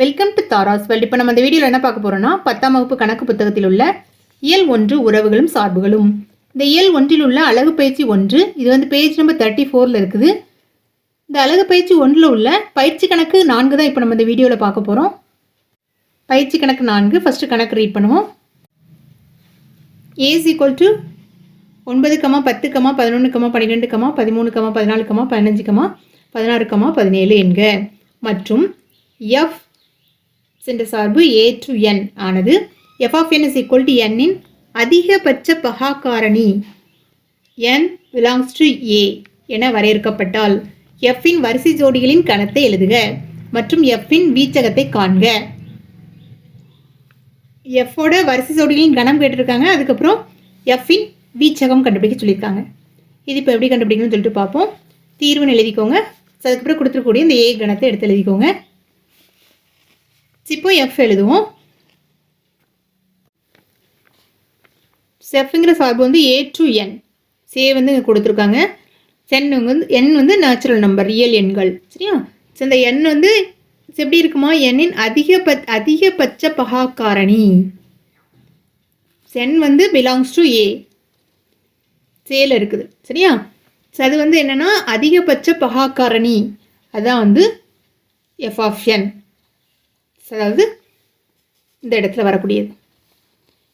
Welcome to Tara's world இப்போ நம்ம இந்த வீடியோவில் என்ன பார்க்க போகிறோம்னா பத்தாம் வகுப்பு கணக்கு புத்தகத்தில் உள்ள இயல் ஒன்று உறவுகளும் சார்புகளும். இந்த இயல் ஒன்றில் உள்ள அழகு பயிற்சி ஒன்று இது வந்து பேஜ் நம்பர் தேர்ட்டி ஃபோரில் இருக்குது. இந்த அழகு பயிற்சி ஒன்றில் உள்ள பயிற்சி கணக்கு நான்கு தான் இப்போ நம்ம இந்த வீடியோவில் பார்க்க போகிறோம் பயிற்சி கணக்கு நான்கு ஃபஸ்ட்டு கணக்கு ரீட் பண்ணுவோம். ஏஸ் ஈக்குவல் டு ஒன்பது கமா பத்து கமா பதினொன்று கமா பன்னிரெண்டு கமா பதிமூணு கமா பதினாலு கமா பதினஞ்சு கமா பதினாறு கமா பதினேழு என்க. மற்றும் எஃப் சென்ற சார்பு ஏ டு என் ஆனது F of N is equal to எண்ணின் அதிகபட்ச பகா காரணி என் பிலாங்ஸ் டு ஏ என வரையறுக்கப்பட்டால் எஃப்பின் வரிசை ஜோடிகளின் கணத்தை எழுதுக மற்றும் எஃப்பின் வீச்சகத்தை காண்க. எஃப்போட வரிசை ஜோடிகளின் கணம் கேட்டிருக்காங்க. அதுக்கப்புறம் எஃப்பின் வீச்சகம் கண்டுபிடிக்க சொல்லியிருக்காங்க. இது இப்போ எப்படி கண்டுபிடிக்கணும்னு சொல்லிட்டு பார்ப்போம். தீர்வுன்னு எழுதிக்கோங்க. அதுக்கப்புறம் கொடுத்துருக்கூடிய இந்த ஏ கணத்தை எடுத்து எழுதிக்கோங்க. இப்போ எஃப் எழுதுவோம். செஃப்ங்கிற சார்பு வந்து ஏ டு என் சே வந்து இங்கே கொடுத்துருக்காங்க. சென் வந்து என் வந்து நேச்சுரல் நம்பர் ரியல் எண்கள். சரியா? ஸோ இந்த எண் வந்து எப்படி இருக்குமா? எண்ணின் அதிகபட் அதிகபட்ச பகாக்காரணி. சென் வந்து பிலாங்ஸ் டு ஏ சேல இருக்குது. சரியா? ஸோ அது வந்து என்னென்னா அதிகபட்ச பகாக்காரணி. அதான் வந்து எஃப் ஆஃப் என் அதாவது இந்த இடத்துல வரக்கூடியது.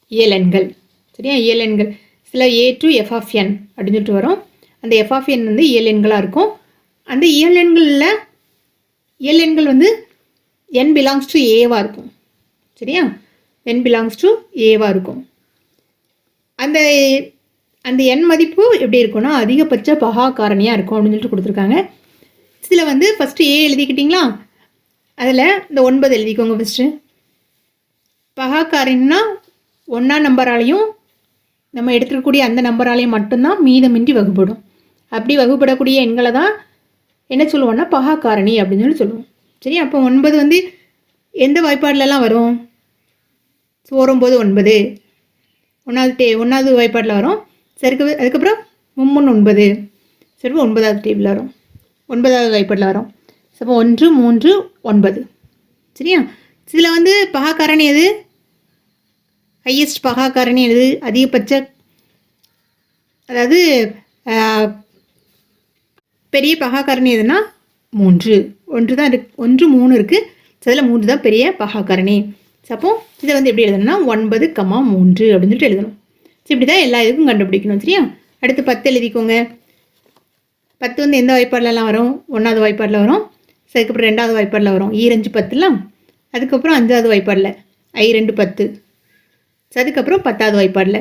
இயலெண்கள். சரியா? இயலெண்கள். சில A to F of N அப்படின்னு சொல்லிட்டு வரும். அந்த எஃப் ஆஃப் என் வந்து இயலெண்களாக இருக்கும். அந்த இயலெண்களில் இயலெண்கள் வந்து என் பிலாங்ஸ் டு ஏவாக இருக்கும். சரியா? என் பிலாங்ஸ் டு ஏவாக இருக்கும். அந்த அந்த எண் மதிப்பு எப்படி இருக்கும்னா அதிகபட்ச பகா காரணியாக இருக்கும் அப்படின்னு சொல்லிட்டு கொடுத்துருக்காங்க. இதில் வந்து ஃபஸ்ட்டு ஏ எழுதிக்கிட்டிங்களா? அதில் இந்த ஒன்பது எழுதிக்கோங்க ஃபஸ்ட்டு பகா ஒன்றா நம்பராலையும் நம்ம எடுத்துக்கக்கூடிய அந்த நம்பராலையும் மட்டும்தான் மீதமின்றி வகுப்படும். அப்படி வகுப்படக்கூடிய எண்களை தான் என்ன சொல்லுவோம்னா பகாக்காரணி அப்படின்னு சொல்லி சொல்லுவோம். சரி அப்போ ஒன்பது வந்து எந்த வாய்ப்பாடிலலாம் வரும்? சோறும்போது ஒன்பது. ஒன்றாவது டே ஒன்றாவது வாய்ப்பாட்டில் வரும். சரி அதுக்கப்புறம் மும்முன் ஒன்பது. சரி ஒன்பதாவது டேபிள் வரும். ஒன்பதாவது வாய்ப்பாட்டில் வரும். அப்போ ஒன்று மூன்று ஒன்பது. சரியா? இதில் வந்து பகாக்காரணி எது? ஹையஸ்ட் பகாக்காரணி எது? அதிகபட்ச அதாவது பெரிய பகாக்காரணி எதுனா மூன்று. ஒன்று தான் இருக்கு ஒன்று மூணு இருக்குது அதில் மூன்று தான் பெரிய பகாக்காரணி. அப்போ இதை வந்து எப்படி எழுதணும்னா ஒன்பது கமா மூன்று அப்படின்னு சொல்லிட்டு எழுதணும். சரி இப்படி தான் எல்லா இதுக்கும் கண்டுபிடிக்கணும் சரியா? அடுத்து பத்து எழுதிக்கோங்க. பத்து வந்து எந்த வாய்ப்பாடுலலாம் வரும்? ஒன்றாவது வாய்ப்பாடில் வரும். ஸோ அதுக்கப்புறம் ரெண்டாவது வாய்ப்பாடில் வரும். E ஈரஞ்சு பத்துலாம் அதுக்கப்புறம் அஞ்சாவது வாய்ப்பாடில் ஐ ரெண்டு பத்து. ஸோ அதுக்கப்புறம் பத்தாவது வாய்ப்பாடில்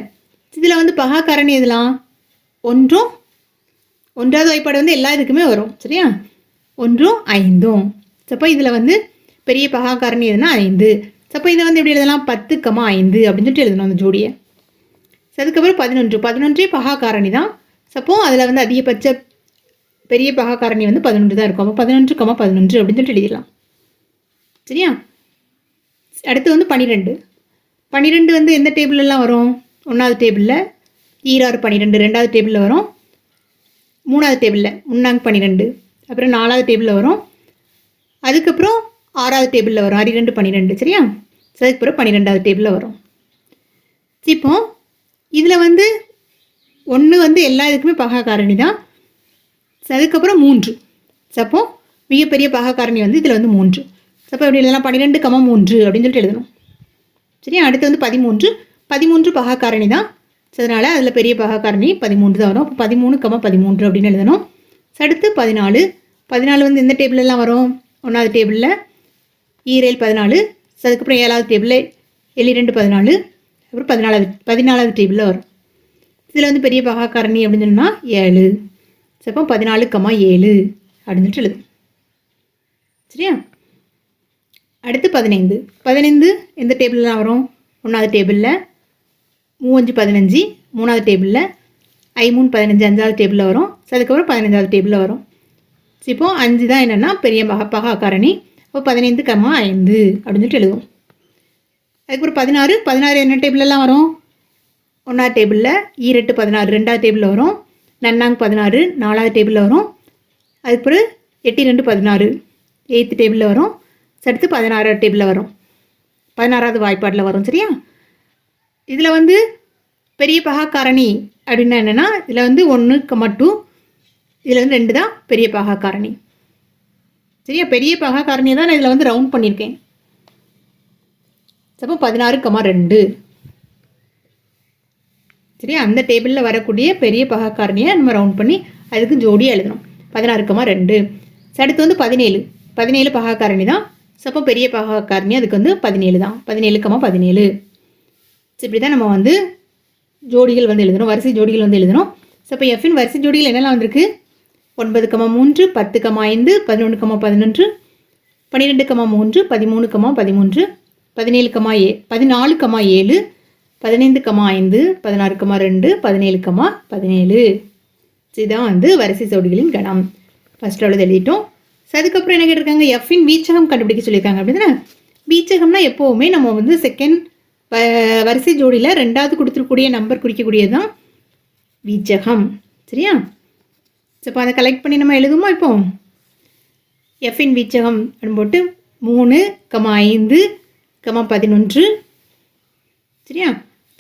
இதில் வந்து பகாக்காரணி இதெல்லாம் ஒன்றும். ஒன்றாவது வாய்ப்பாடு வந்து எல்லா இதுக்குமே வரும். சரியா? ஒன்றும் ஐந்தும். சப்போ இதில் வந்து பெரிய பகாக்காரணி எதுனா ஐந்து. சப்போ இதை வந்து எப்படி எழுதலாம்? பத்து கமா ஐந்து அப்படின்னு சொல்லிட்டு எழுதணும் அந்த ஜோடியை. அதுக்கப்புறம் பதினொன்று. பதினொன்றே பகாக்காரணி தான் சப்போ அதில் வந்து அதிகபட்ச பெரிய பகாக்காரணி வந்து பதினொன்று தான் இருக்கும். அப்போ பதினொன்று கம்மா பதினொன்று அப்படின்னு சொல்லிட்டு எழுதிடலாம். சரியா? அடுத்து வந்து பன்னிரெண்டு பன்னிரெண்டு வந்து எந்த டேபிளெல்லாம் வரும்? ஒன்றாவது டேபிளில் ஈராறு பன்னிரெண்டு ரெண்டாவது டேபிளில் வரும் மூணாவது டேபிளில் முன்னாங்க பன்னிரெண்டு அப்புறம் நாலாவது டேபிளில் வரும் அதுக்கப்புறம் ஆறாவது டேபிளில் வரும். அரிரெண்டு பன்னிரெண்டு சரியா? So, அதுக்கப்புறம் பன்னிரெண்டாவது டேபிளில் வரும். இப்போ இதில் வந்து ஒன்று வந்து எல்லா இதுக்குமே பகா காரணி தான். அதுக்கப்புறம் மூன்று. அப்போ மிகப்பெரிய பாகக்காரணி வந்து இதில் வந்து மூன்று. அப்போ எப்படி இல்லைனா பன்னிரெண்டு கம மூன்று அப்படின்னு சொல்லிட்டு எழுதணும். சரியா? அடுத்து வந்து பதிமூன்று. பதிமூன்று பகாக்காரணி தான். So, அதில் பெரிய பகாக்காரணி பதிமூன்று தான் வரும். அப்போ பதிமூணு கம பதிமூன்று அப்படின்னு எழுதணும். அடுத்து பதினாலு. பதினாலு வந்து எந்த டேபிளெல்லாம் வரும்? ஒன்றாவது டேபிளில் ஈரேல் பதினாலு. அதுக்கப்புறம் ஏழாவது டேபிளில் எளிரெண்டு பதினாலு. அப்புறம் பதினாலாவது பதினாலாவது டேபிளில் வரும். இதில் வந்து பெரிய பகாக்காரணி அப்படின்னு சொன்னால் ஏழு. So, பதினாலு கமா ஏழு அப்படின்னு சொல்லிட்டு எழுது சரியா? அடுத்து பதினைந்து. பதினைந்து எந்த டேபிள்லாம் வரும்? ஒன்றாவது டேபிளில் மூவஞ்சு பதினஞ்சு மூணாவது டேபிளில் ஐ மூணு பதினஞ்சு அஞ்சாவது டேபிளில் வரும். அதுக்கப்புறம் பதினஞ்சாவது டேபிளில் வரும். So, இப்போது அஞ்சு தான் என்னென்னா பெரிய பகா காரணி அப்போ பதினைந்து கமா ஐந்து அப்படின்னு சொல்லிட்டு எழுதுவோம். அதுக்கப்புறம் பதினாறு. பதினாறு என்ன டேபிளெல்லாம் வரும்? ஒன்றாவது டேபிளில் ஈரெட்டு பதினாறு. ரெண்டாவது டேபிளில் வரும். நன்னாங் பதினாறு நாலாவது டேபிளில் வரும். அதுக்கு பிறகு எட்டு ரெண்டு பதினாறு எயித்து டேபிளில் வரும். அடுத்து பதினாறாவது டேபிளில் வரும். பதினாறாவது வாய்ப்பாட்டில் வரும் சரியா? இதில் வந்து பெரிய பகா காரணி அப்படின்னா என்னென்னா இதில் வந்து ஒன்று கமா டூ இதில் வந்து ரெண்டு தான் பெரிய பகா காரணி சரியா? பெரிய பகா காரணியை தான் நான் இதில் வந்து ரவுண்ட் பண்ணியிருக்கேன். அப்போ பதினாறு கமா ரெண்டு. சரியா அந்த டேபிளில் வரக்கூடிய பெரிய பகக்காரணியை நம்ம ரவுண்ட் பண்ணி அதுக்கு ஜோடியாக எழுதணும். பதினாறு கமா ரெண்டு. அடுத்து வந்து பதினேழு. பதினேழு பகாக்காரணி தான். ஸோ அப்போ பெரிய பகாக்காரணி அதுக்கு வந்து பதினேழு தான். பதினேழு கமா பதினேழு. ஸோ இப்படி தான் நம்ம வந்து ஜோடிகள் வந்து எழுதணும். வரிசை ஜோடிகள் வந்து எழுதணும். ஸோ இப்போ எஃப்இன் வரிசை ஜோடிகள் என்னெல்லாம் வந்திருக்கு? ஒன்பது கமா மூன்று பத்து கமா ஐந்து பதினொன்று கமா பதினொன்று பன்னிரெண்டு கமா மூன்று பதிமூணு கமா பதிமூன்று பதினேழு கமா ஏ பதினாலு கமா ஏழு பதினைந்து கமா ஐந்து பதினாறு கமா ரெண்டு பதினேழு கமா பதினேழு. இதுதான் வந்து வரிசை ஜோடிகளின் கணம். ஃபஸ்ட் அவ்வளோ எழுதிட்டோம். ஸோ அதுக்கப்புறம் என்ன கேட்டிருக்காங்க? எஃப்இன் வீச்சகம் கண்டுபிடிக்க சொல்லியிருக்காங்க அப்படி வீச்சகம்னா எப்போவுமே நம்ம வந்து செகண்ட் வரிசை ஜோடியில் ரெண்டாவது கொடுத்துருக்கூடிய நம்பர் குறிக்கக்கூடியது தான் வீச்சகம். சரியா? ஸோ இப்போ அதை கலெக்ட் பண்ணி நம்ம எழுதுமா இப்போ? எஃப்இன் வீச்சகம் அப்படின்னு போட்டு மூணு கமா ஐந்து கமா பதினொன்று. சரியா?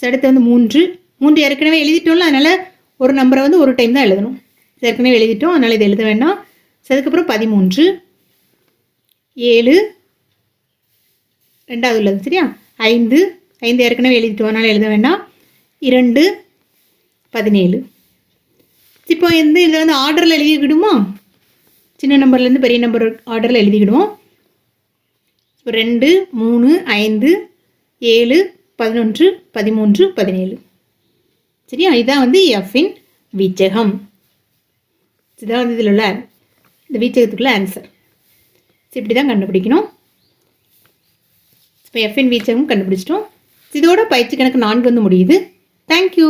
அடுத்து வந்து மூன்று. மூன்று ஏற்கனவே எழுதிட்டோம்ல அதனால் ஒரு நம்பரை வந்து ஒரு டைம் தான் எழுதணும். ஏற்கனவே எழுதிட்டோம் அதனால் இதை எழுத வேண்டாம். அதுக்கப்புறம் பதிமூன்று. ஏழு. ரெண்டாவது உள்ளது சரியா? ஐந்து. ஐந்து ஏற்கனவே எழுதிட்டோம் அதனால் எழுத வேண்டாம். இரண்டு. பதினேழு. இப்போ எந்த இதில் வந்து ஆர்டரில் எழுதிக்கிடுமா? சின்ன நம்பர்லேருந்து பெரிய நம்பர் ஆர்டரில் எழுதிக்கிடுவோம். ரெண்டு மூணு ஐந்து ஏழு பதினொன்று பதிமூன்று பதினேழு. சரியா? இதுதான் வந்து எஃப்இன் வீச்சகம். இதுதான் வந்து இதில் உள்ள இந்த வீச்சகத்துக்குள்ள ஆன்சர் இப்படி தான் கண்டுபிடிக்கணும். இப்போ எஃப்என் வீச்சகம் கண்டுபிடிச்சிட்டோம். இதோட பயிற்சி கணக்கு நான்கு வந்து முடியுது. தேங்க்யூ